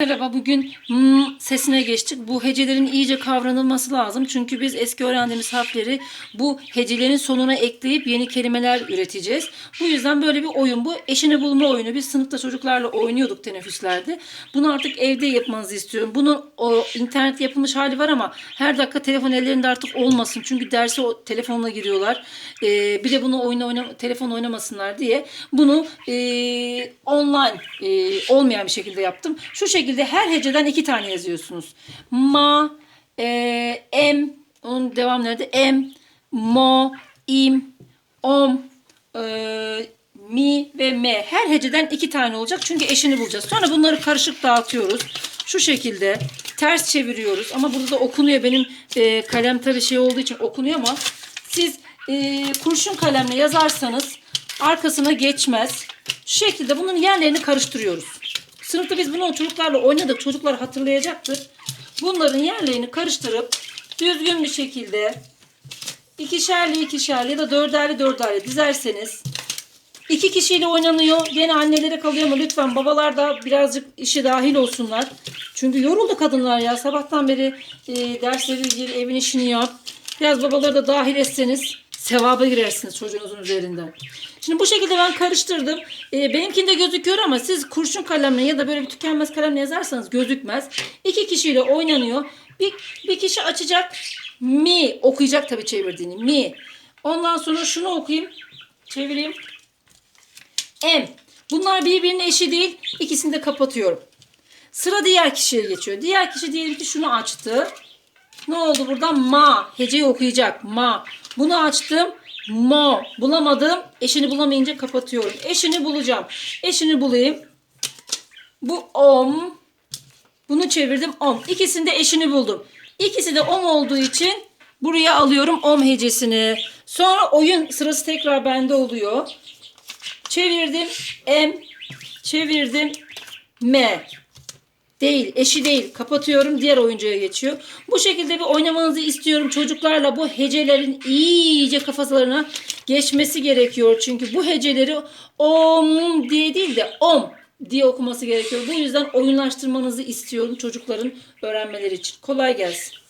Merhaba bugün m sesine geçtik. Bu hecelerin iyice kavranılması lazım. Çünkü biz eski öğrendiğimiz harfleri bu hecelerin sonuna ekleyip yeni kelimeler üreteceğiz. Bu yüzden böyle bir oyun bu. Eşini bulma oyunu. Biz sınıfta çocuklarla oynuyorduk teneffüslerde. Bunu artık evde yapmanızı istiyorum. Bunun o internet yapılmış hali var ama her dakika telefon ellerinde artık olmasın. Çünkü derse o telefonla giriyorlar. Ee, bir de bunu oyuna oyna, telefon oynamasınlar diye bunu e, online e, olmayan bir şekilde yaptım. Şu şekilde her heceden iki tane yazıyorsunuz. Ma, e, em, onun devam nerede? Em, mo, im, om, e, mi ve me. Her heceden iki tane olacak. Çünkü eşini bulacağız. Sonra bunları karışık dağıtıyoruz. Şu şekilde ters çeviriyoruz. Ama burada da okunuyor. Benim e, kalem tabii şey olduğu için okunuyor ama siz e, kurşun kalemle yazarsanız arkasına geçmez. Şu şekilde bunun yerlerini karıştırıyoruz. Sınıfta biz bunu çocuklarla oynadık. Çocuklar hatırlayacaktır. Bunların yerlerini karıştırıp düzgün bir şekilde ikişerli ikişerli ya da dörderli dörderli dizerseniz iki kişiyle oynanıyor. Gene annelere kalıyor ama lütfen babalar da birazcık işe dahil olsunlar. Çünkü yoruldu kadınlar ya. Sabahtan beri e, dersleri gir, evin işini yap. Biraz babaları da dahil etseniz sevaba girersiniz çocuğunuzun üzerinden. Şimdi bu şekilde ben karıştırdım. E, benimkinde gözüküyor ama siz kurşun kalemle ya da böyle bir tükenmez kalemle yazarsanız gözükmez. İki kişiyle oynanıyor. Bir, bir kişi açacak mi okuyacak tabii çevirdiğini mi. Ondan sonra şunu okuyayım. Çevireyim. M. Bunlar birbirinin eşi değil. İkisini de kapatıyorum. Sıra diğer kişiye geçiyor. Diğer kişi diyelim ki şunu açtı. Ne oldu burada? Ma. Heceyi okuyacak. Ma. Bunu açtım. Mo. Bulamadım. Eşini bulamayınca kapatıyorum. Eşini bulacağım. Eşini bulayım. Bu om. Bunu çevirdim om. İkisinde eşini buldum. İkisi de om olduğu için buraya alıyorum om hecesini. Sonra oyun sırası tekrar bende oluyor. Çevirdim M. Çevirdim M. Değil, eşi değil. Kapatıyorum, diğer oyuncuya geçiyor. Bu şekilde bir oynamanızı istiyorum. Çocuklarla bu hecelerin iyice kafalarına geçmesi gerekiyor. Çünkü bu heceleri om diye değil de om diye okuması gerekiyor. Bu yüzden oyunlaştırmanızı istiyorum çocukların öğrenmeleri için. Kolay gelsin.